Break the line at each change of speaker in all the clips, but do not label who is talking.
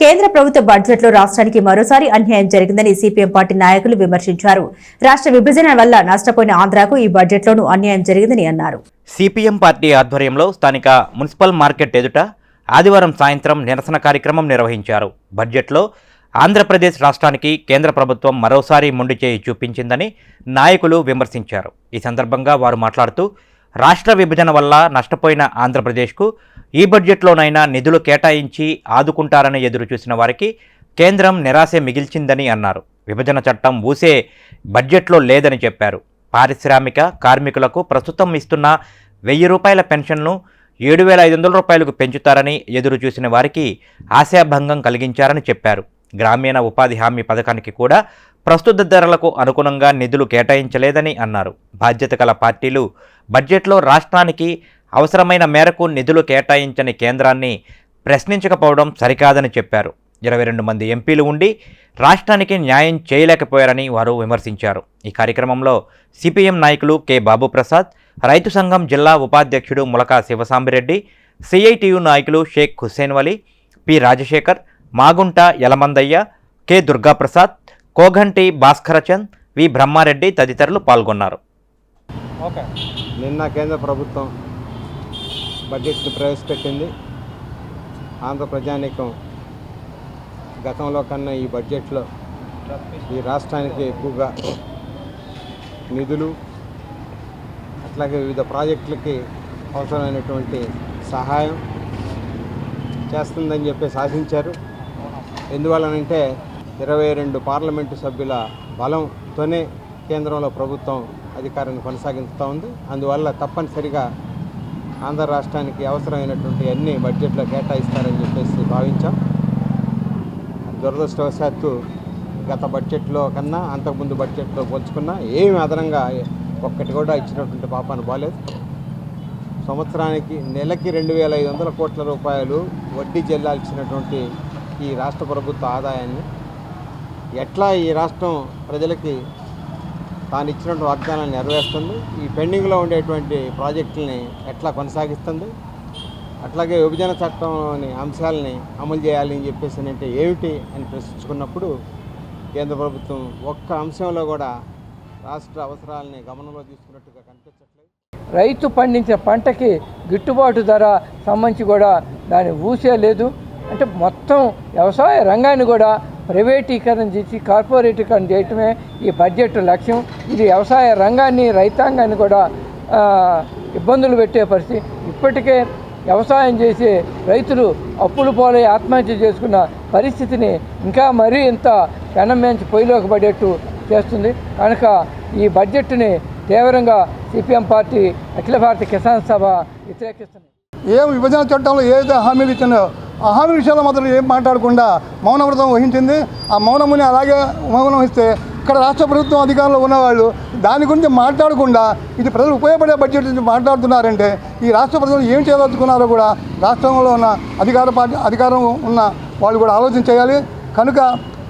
కేంద్ర ప్రభుత్వ బడ్జెట్లో రాష్ట్రానికి మరోసారి అన్యాయం జరిగిందని సిపిఎం పార్టీ నాయకులు విమర్శించారు. రాష్ట్ర విభజన వల్ల నష్టపోయిన ఆంధ్రాకు ఈ బడ్జెట్లోనూ అన్యాయం జరిగిందని అన్నారు.
సిపిఎం పార్టీ ఆధ్వర్యంలో స్థానిక మున్సిపల్ మార్కెట్ ఎదుట ఆదివారం సాయంత్రం నిరసన కార్యక్రమం నిర్వహించారు. బడ్జెట్లో ఆంధ్రప్రదేశ్ రాష్ట్రానికి కేంద్ర ప్రభుత్వం మరోసారి మొండి చేయి చూపించిందని నాయకులు విమర్శించారు. ఈ సందర్భంగా వారు మాట్లాడుతూ రాష్ట్ర విభజన వల్ల నష్టపోయిన ఆంధ్రప్రదేశ్కు ఈ బడ్జెట్లోనైనా నిధులు కేటాయించి ఆదుకుంటారని ఎదురు చూసిన వారికి కేంద్రం నిరాశే మిగిల్చిందని అన్నారు. విభజన చట్టం ఊసే బడ్జెట్లో లేదని చెప్పారు. పారిశ్రామిక కార్మికులకు ప్రస్తుతం ఇస్తున్న వెయ్యి రూపాయల పెన్షన్ను ఏడు వేల ఐదు వందల రూపాయలకు పెంచుతారని ఎదురు చూసిన వారికి ఆశాభంగం కలిగించారని చెప్పారు. గ్రామీణ ఉపాధి హామీ పథకానికి కూడా ప్రస్తుత ధరలకు అనుగుణంగా నిధులు కేటాయించలేదని అన్నారు. బాధ్యత గల పార్టీలు బడ్జెట్లో రాష్ట్రానికి అవసరమైన మేరకు నిధులు కేటాయించని కేంద్రాన్ని ప్రశ్నించకపోవడం సరికాదని చెప్పారు. ఇరవై రెండు మంది ఎంపీలు ఉండి రాష్ట్రానికి న్యాయం చేయలేకపోయారని వారు విమర్శించారు. ఈ కార్యక్రమంలో సిపిఎం నాయకులు కె. బాబుప్రసాద్ రైతు సంఘం జిల్లా ఉపాధ్యక్షుడు ములకా శివసాంబిరెడ్డి సిఐటియు నాయకులు Sheikh Hussain Vali P. Rajasekhar Magunta Yalamandaiah K. Durgaprasad Koghanti Bhaskarachand V. Brahmareddy తదితరులు పాల్గొన్నారు.
నిన్న కేంద్ర ప్రభుత్వం బడ్జెట్ని ప్రవేశపెట్టింది. ఆంధ్ర ప్రజానీకం గతంలో కన్నా ఈ బడ్జెట్లో ఈ రాష్ట్రానికి ఎక్కువగా నిధులు అట్లాగే వివిధ ప్రాజెక్టులకి అవసరమైనటువంటి సహాయం చేస్తుందని చెప్పి ఆశించారు ఎందువలనంటే ఇరవై రెండు పార్లమెంటు సభ్యుల బలంతోనే కేంద్రంలో ప్రభుత్వం అధికారాన్ని కొనసాగిస్తూ ఉంది. అందువల్ల తప్పనిసరిగా ఆంధ్ర రాష్ట్రానికి అవసరమైనటువంటి అన్ని బడ్జెట్లో కేటాయిస్తారని చెప్పేసి భావించాం. దురదృష్టవశాత్తు గత బడ్జెట్లో కన్నా అంతకుముందు బడ్జెట్లో పోల్చుకున్నా ఏమి అదనంగా ఒక్కటి కూడా ఇచ్చినటువంటి పాపాను బాలేదు. సంవత్సరానికి నెలకి రెండు వేల ఐదు వందల కోట్ల రూపాయలు వడ్డీ చెల్లాల్సినటువంటి ఈ రాష్ట్ర ప్రభుత్వ ఆదాయాన్ని ఎట్లా ఈ రాష్ట్రం ప్రజలకి తాను ఇచ్చినటువంటి వాగ్దానాన్ని నెరవేరుస్తుంది? ఈ పెండింగ్లో ఉండేటువంటి ప్రాజెక్టుల్ని ఎట్లా కొనసాగిస్తుంది? అట్లాగే విభజన చట్టంలోని అంశాలని అమలు చేయాలి అని చెప్పేసి అంటే ఏమిటి అని ప్రశ్నించుకున్నప్పుడు కేంద్ర ప్రభుత్వం ఒక్క అంశంలో కూడా రాష్ట్ర అవసరాలని గమనంలో తీసుకున్నట్టుగా కనిపించట్లేదు.
రైతు పండించిన పంటకి గిట్టుబాటు ధర సంబంధించి కూడా దాని ఊసే లేదు. అంటే మొత్తం వ్యవసాయ రంగాన్ని కూడా ప్రైవేటీకరణ చేసి కార్పొరేటీకరణ చేయటమే ఈ బడ్జెట్ లక్ష్యం. ఇది వ్యవసాయ రంగాన్ని రైతాంగాన్ని కూడా ఇబ్బందులు పెట్టే పరిస్థితి. ఇప్పటికే వ్యవసాయం చేసే రైతులు అప్పులు పోలై ఆత్మహత్య చేసుకున్న పరిస్థితిని ఇంకా మరీ ఇంత పెనమేంచి పొయ్యిలోకి పడేట్టు చేస్తుంది. కనుక ఈ బడ్జెట్ని తీవ్రంగా సిపిఎం పార్టీ అఖిల భారత కిసాన్ సభ వ్యతిరేకిస్తుంది.
ఏం విభజన చట్టంలో ఏదైతే హామీలు ఇచ్చిందో హామీ విషయాల్లో మాత్రం ఏం మాట్లాడకుండా మౌనవ్రతం వహించింది. ఆ మౌనముని అలాగే మౌనం వహిస్తే ఇక్కడ రాష్ట్ర ప్రభుత్వం అధికారంలో ఉన్నవాళ్ళు దాని గురించి మాట్లాడకుండా ఇది ప్రజలు ఉపయోగపడే బడ్జెట్ గురించి మాట్లాడుతున్నారంటే ఈ రాష్ట్ర ప్రజలు ఏం చేయదలుచుకున్నారో కూడా రాష్ట్రంలో ఉన్న అధికార పార్టీ అధికారం ఉన్న వాళ్ళు కూడా ఆలోచన చేయాలి. కనుక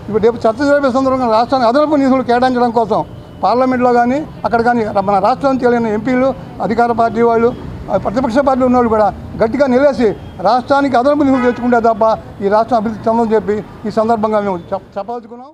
ఇప్పుడు రేపు చర్చ జరిపే సందర్భంగా రాష్ట్రానికి అదనపు నిధులు కేటాయించడం కోసం పార్లమెంట్లో కానీ అక్కడ కానీ మన రాష్ట్రం తెలియని ఎంపీలు అధికార పార్టీ వాళ్ళు ప్రతిపక్ష పార్టీలు ఉన్న వాళ్ళు కూడా గట్టిగా నిలేసి రాష్ట్రానికి అదనపు నిధులు తెచ్చుకుంటే తప్ప ఈ రాష్ట్రం అభివృద్ధి చెందని చెప్పి ఈ సందర్భంగా మేము చెప్పదలుచుకున్నాం.